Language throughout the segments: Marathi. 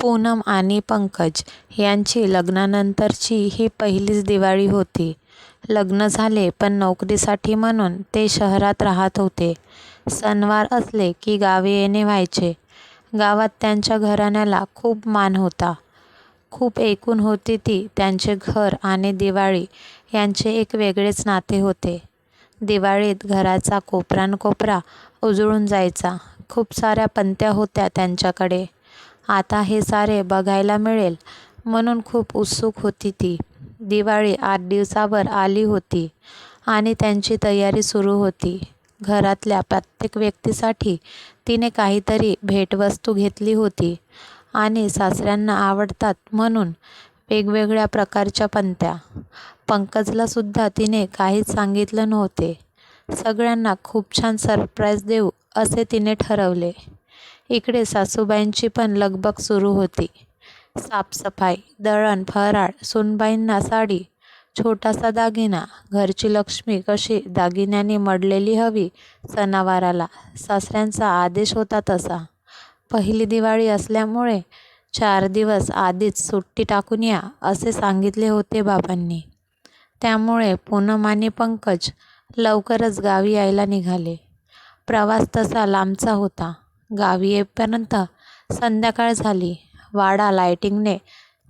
पूनम आणि पंकज यांची लग्नानंतरची ही पहिलीच दिवाळी होती. लग्न झाले पण नोकरीसाठी म्हणून ते शहरात राहत होते. सणवार असले की गावी येणे व्हायचे. गावात त्यांच्या घराण्याला खूप मान होता. खूप एकूण होती ती. त्यांचे घर आणि दिवाळी यांचे एक वेगळेच नाते होते. दिवाळीत घराचा कोपरानकोपरा उजळून जायचा. खूप साऱ्या पंत्या होत्या त्यांच्याकडे. आता हे सारे बघायला मिळेल म्हणून खूप उत्सुक होती ती. दिवाळी आठ दिवसावर आली होती आणि त्यांची तयारी सुरू होती. घरातल्या प्रत्येक व्यक्तीसाठी तिने काहीतरी भेटवस्तू घेतली होती आणि सासऱ्यांना आवडतात म्हणून वेगवेगळ्या प्रकारच्या पंत्या पंकजला सुद्धा तिने काहीच सांगितलं नव्हते. सगळ्यांना खूप छान सरप्राईज देऊ असे तिने ठरवले. इकडे सासूबाईंची पण लगबग सुरू होती. साफसफाई, दळण, फराळ, सुनबाईंना साडी, छोटासा दागिना, घरची लक्ष्मी कशी दागिन्याने मडलेली हवी सणावाराला, सासऱ्यांचा आदेश होता तसा. पहिली दिवाळी असल्यामुळे चार दिवस आधीच सुट्टी टाकून या असे सांगितले होते बाबांनी. त्यामुळे पूनम आणि पंकज लवकरच गावी यायला निघाले. प्रवास तसा लांबचा होता. गावी येईपर्यंत संध्याकाळ झाली. वाडा लायटिंगने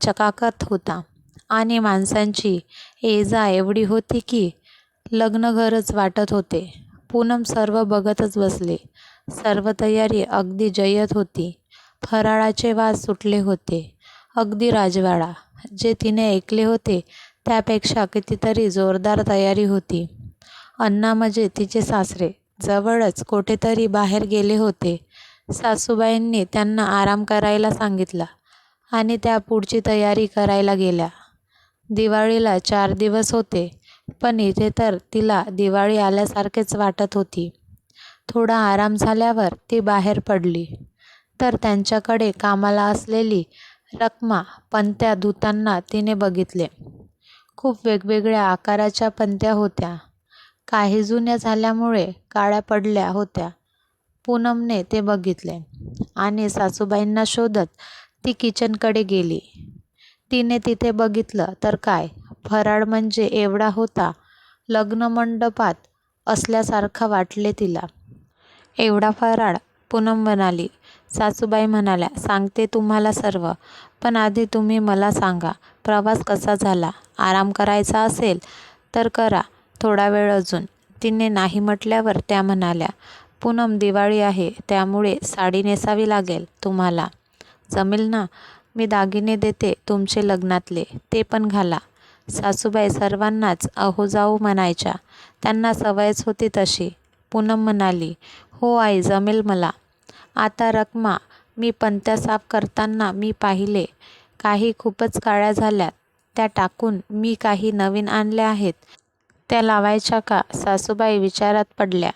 चकाकत होता आणि माणसांची ये-जा एवढी होती की लग्नघरच वाटत होते. पूनम सर्व बघतच बसले सर्व तयारी अगदी जय्यत होती. फराळाचे वास सुटले होते. अगदी राजवाडा. जे तिने ऐकले होते त्यापेक्षा कितीतरी जोरदार तयारी होती. अण्णा म्हणजे तिचे सासरे जवळच कोठेतरी बाहेर गेले होते. सासूबाईंनी त्यांना आराम करायला सांगितला आणि त्या पुढची तयारी करायला गेल्या. दिवाळीला चार दिवस होते पण इथे तर तिला दिवाळी आल्यासारखेच वाटत होती. थोडा आराम झाल्यावर ती बाहेर पडली तर त्यांच्याकडे कामाला असलेली रकमा पंत्या धुताना तिने बघितले. खूप वेगवेगळ्या आकाराच्या पंत्या होत्या. काही जुन्या झाल्यामुळे काळ्या पडल्या होत्या. पूनमने ते बघितले आणि सासूबाईंना शोधत ती किचनकडे गेली. तिने तिथे बघितलं तर काय, फराळ म्हणजे एवढा होता लग्नमंडपात असल्यासारखा वाटले तिला. एवढा फराळ? पूनम म्हणाली. सासूबाई म्हणाल्या सांगते तुम्हाला सर्व. पण आधी तुम्ही मला सांगा प्रवास कसा झाला? आराम करायचा असेल तर करा थोडा वेळ अजून. तिने नाही म्हटल्यावर त्या म्हणाल्या पूनम दिवाळी आहे त्यामुळे साडी नेसावी लागेल तुम्हाला. जमेल ना? मी दागिने देते तुमचे लग्नातले ते पण घाला. सासूबाई सर्वांनाच अहो-जाऊ म्हणायच्या. त्यांना सवयच होती तशी. पूनम म्हणाली हो आई जमेल मला. आता रकमा मी पंत्या साफ करताना मी पाहिले काही खूपच काळ्या झाल्यात त्या टाकून मी काही नवीन आणल्या आहेत त्या लावायच्या का? सासूबाई विचारात पडल्या.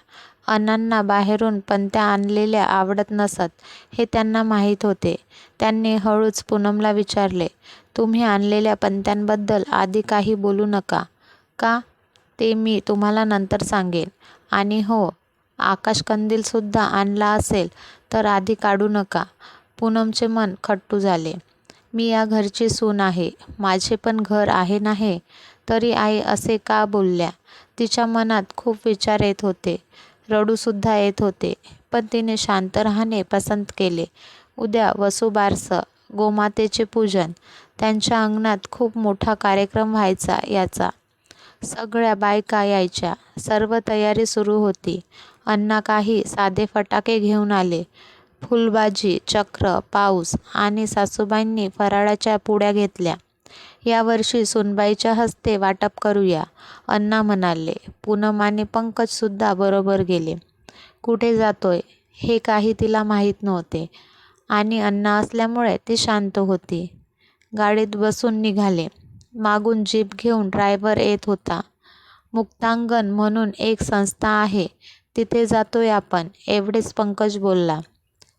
अण्णांना बाहेरून पणत्या आणलेल्या आवडत नसत हे त्यांना माहीत होते. त्यांनी हळूच पूनमला विचारले तुम्ही आणलेल्या पणत्यांबद्दल आधी काही बोलू नका. का? ते मी तुम्हाला नंतर सांगेन. आणि हो आकाशकंदीलसुद्धा आणला असेल तर आधी काढू नका. पूनमचे मन खट्टू झाले. मी या घरची सून आहे. माझे पण घर आहे नाही तरी आई असे का बोलल्या? तिच्या मनात खूप विचार येत होते. रडूसुद्धा येत होते. पण तिने शांत राहणे पसंत केले. उद्या वसुबारस, गोमातेचे पूजन. त्यांच्या अंगणात खूप मोठा कार्यक्रम व्हायचा याचा. सगळ्या बायका यायच्या. सर्व तयारी सुरू होती. अण्णा काही साधे फटाके घेऊन आले. फुलबाजी, चक्र, पाऊस आणि सासूबाईंनी फराळाच्या पुड्या घेतल्या. यावर्षी सुनबाईच्या हस्ते वाटप करूया अण्णा म्हणाले. पूनम आणि पंकजसुद्धा बरोबर गेले. कुठे जातोय हे काही तिला माहीत नव्हते आणि अण्णा असल्यामुळे ती शांत होती. गाडीत बसून निघाले. मागून जीप घेऊन ड्रायव्हर येत होता. मुक्तांगण म्हणून एक संस्था आहे तिथे जातोय आपण एवढेच पंकज बोलला.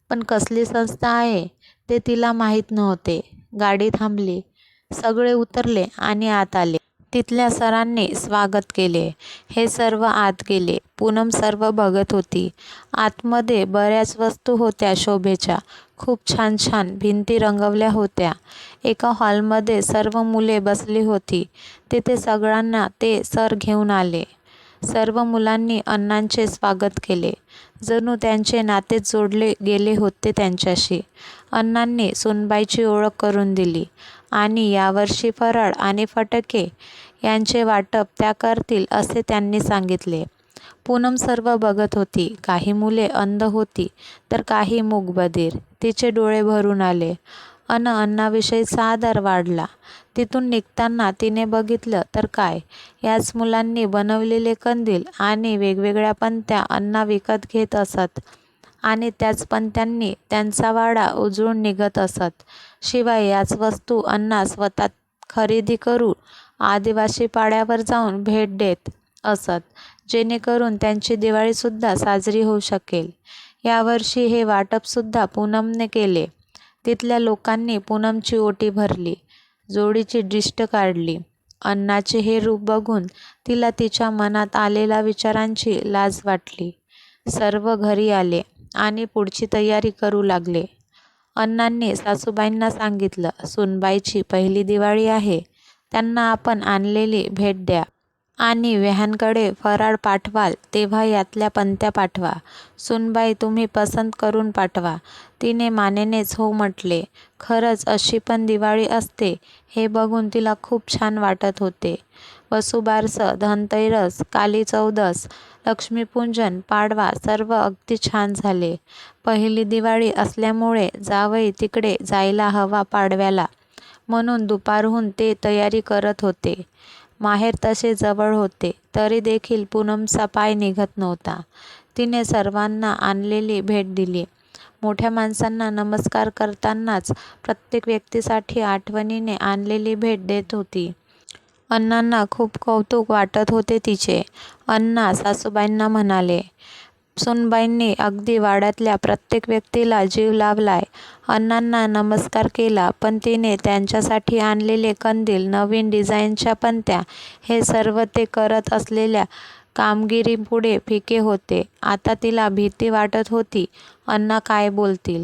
पण कसली संस्था आहे ते तिला माहीत नव्हते. गाडी थांबली. सगळे उतरले आणि आत आले. तिथल्या सरांनी स्वागत केले. हे सर्व आत गेले. पूनम सर्व बघत होती. आतमध्ये बऱ्याच वस्तू होत्या शोभेच्या. खूप छान छान भिंती रंगवल्या होत्या. एका हॉलमध्ये सर्व मुले बसली होती. तिथे सगळ्यांना ते सर घेऊन आले. सर्व मुलांनी अण्णांचे स्वागत केले. जणू त्यांचे नाते जोडले गेले होते त्यांच्याशी. अण्णांनी सुनबाईची ओळख करून दिली आणि यावर्षी फराळ आणि फटाके यांचे वाटप त्या करतील असे त्यांनी सांगितले. पूनम सर्व बघत होती. काही मुले अंध होती तर काही मूकबधीर. तिचे डोळे भरून आले अन अन्नाविषयी आदर वाढला. तिथून निघताना तिने बघितलं तर काय, याच मुलांनी बनवलेले कंदील आणि वेगवेगळ्या पंत्या अन्ना विकत घेत असत आणि त्याच पणत्यांनी त्यांचा वाडा उजळून निघत असत. शिवाय याच वस्तू अण्णा स्वतः खरेदी करून आदिवासी पाड्यावर जाऊन भेट देत असत, जेणेकरून त्यांची दिवाळीसुद्धा साजरी होऊ शकेल. यावर्षी हे वाटपसुद्धा पूनमने केले. तिथल्या लोकांनी पूनमची ओटी भरली, जोडीची डिष्ट काढली. अण्णांचे हे रूप बघून तिला तिच्या मनात आलेल्या विचारांची लाज वाटली. सर्व घरी आले आणि पुढची तयारी करू लागले. अण्णांनी सासूबाईंना सांगितलं, सुनबाईची पहिली दिवाळी आहे. त्यांना आपण आणलेली भेट द्या. आणि व्याहांकडे फराळ पाठवाल तेव्हा यातल्या पंत्या पाठवा. सुनबाई तुम्ही पसंत करून पाठवा. तिने मानेनेच हो म्हटले. खरंच अशी पण दिवाळी असते हे बघून तिला खूप छान वाटत होते. वसुबारस, धनतेरस, काली चौदस, लक्ष्मीपूजन, पाडवा सर्व अगदी छान झाले. पहिली दिवाळी असल्यामुळे जावई तिकडे जायला हवा पाडव्याला, म्हणून दुपारहून ते तयारी करत होते. माहेर तसे जवळ होते तरी देखील पूनमचा पाय निघत नव्हता. तिने सर्वांना आणलेली भेट दिली. मोठ्या माणसांना नमस्कार करतानाच प्रत्येक व्यक्तीसाठी आठवणीने आणलेली भेट देत होती. अण्णांना खूप कौतुक वाटत होते तिचे. अण्णा सासूबाईंना म्हणाले, सुनबाईंनी अगदी वाड्यातल्या प्रत्येक व्यक्तीला जीव लावलाय. अण्णांना नमस्कार केला पण तिने त्यांच्यासाठी आणलेले कंदील, नवीन डिझाईनच्या पणत्या हे सर्व ते करत असलेल्या कामगिरीपुढे फिके होते. आता तिला भीती वाटत होती अण्णा काय बोलतील.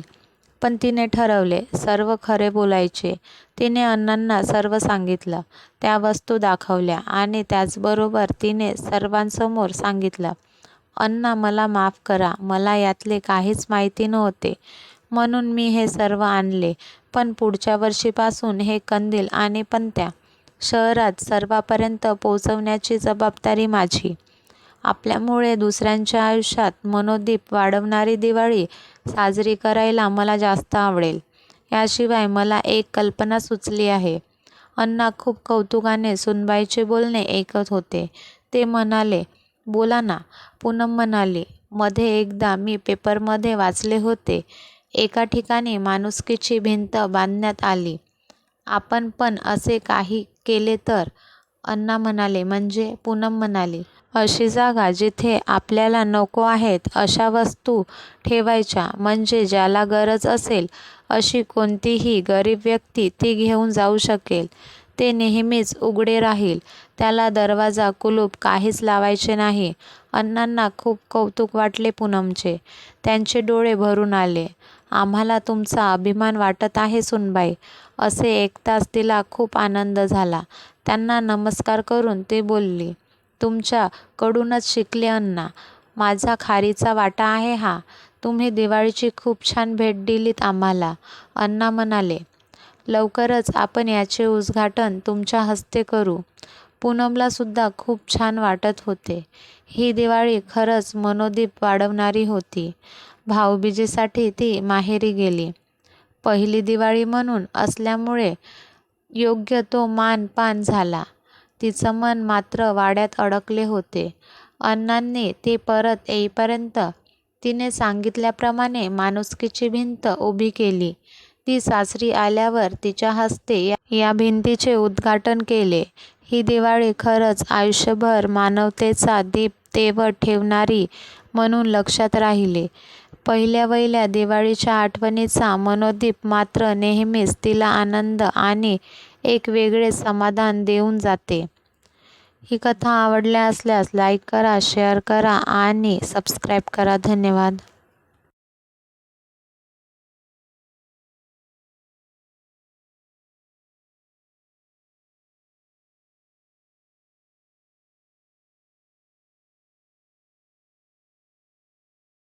पण तिने ठरवले, सर्व खरे बोलायचे. तिने अण्णांना सर्व सांगितलं. त्या वस्तू दाखवल्या आणि त्याचबरोबर तिने सर्वांसमोर सांगितलं, अण्णा मला माफ करा. मला यातले काहीच माहिती नव्हते म्हणून मी हे सर्व आणले. पण पुढच्या वर्षीपासून हे कंदील आणि पणत्या शहरात सर्वापर्यंत पोहोचवण्याची जबाबदारी माझी. आपल्यामुळे दुसऱ्यांच्या आयुष्यात मनोदीप वाढवणारी दिवाळी साजरी करायला मला जास्त आवडेल. याशिवाय मला एक कल्पना सुचली आहे. अण्णा खूप कौतुकाने सुनबाईचे बोलणे ऐकत होते. ते म्हणाले, बोला ना. पूनम म्हणाली, मध्ये एकदा मी पेपरमध्ये वाचले होते. एका ठिकाणी माणुसकीची भिंत बांधण्यात आली. आपण पण असे काही केले तर? अण्णा म्हणाले, म्हणजे? पूनम म्हणाली, अशी जागा जिथे आपल्याला नको आहेत अशा वस्तू ठेवायच्या. म्हणजे ज्याला गरज असेल अशी कोणतीही गरीब व्यक्ती ती घेऊन जाऊ शकेल. ते नेहमीच उघडे राहील. त्याला दरवाजा, कुलूप काहीच लावायचे नाही. अण्णांना खूप कौतुक वाटले पूनमचे. त्यांचे डोळे भरून आले. आम्हाला तुमचा अभिमान वाटत आहे सूनबाई. असे ऐकताच तिला खूप आनंद झाला. त्यांना नमस्कार करून ती बोलली, तुमच्याकडूनच शिकले अण्णा. माझा खारीचा वाटा आहे हा. तुम्ही दिवाळीची खूप छान भेट दिलीत आम्हाला. अण्णा म्हणाले, लवकरच आपण याचे उद्घाटन तुमच्या हस्ते करू. पूनमला सुद्धा खूप छान वाटत होते. ही दिवाळी खरंच मनोदीप वाढवणारी होती. भाऊबीजेसाठी ती माहेरी गेली. पहिली दिवाळी म्हणून असल्यामुळे योग्य तो मान पान झाला. तिचं मन मात्र वाड्यात अडकले होते. अण्णांनी ती परत येईपर्यंत तिने सांगितल्याप्रमाणे माणुसकीची भिंत उभी केली. ती सासरी आल्यावर तिच्या हस्ते या भिंतीचे उद्घाटन केले. ही दिवाळी खरंच आयुष्यभर मानवतेचा दीप तेवत ठेवणारी म्हणून लक्षात राहिली. पहिल्यावहिल्या दिवाळीच्या आठवणीचा मनोदीप मात्र नेहमीच तिला आनंद आणि एक वेगळेच समाधान देऊन जाते. ही कथा आवडल्या असल्यास लाईक करा, शेअर करा आणि सबस्क्राईब करा. धन्यवाद.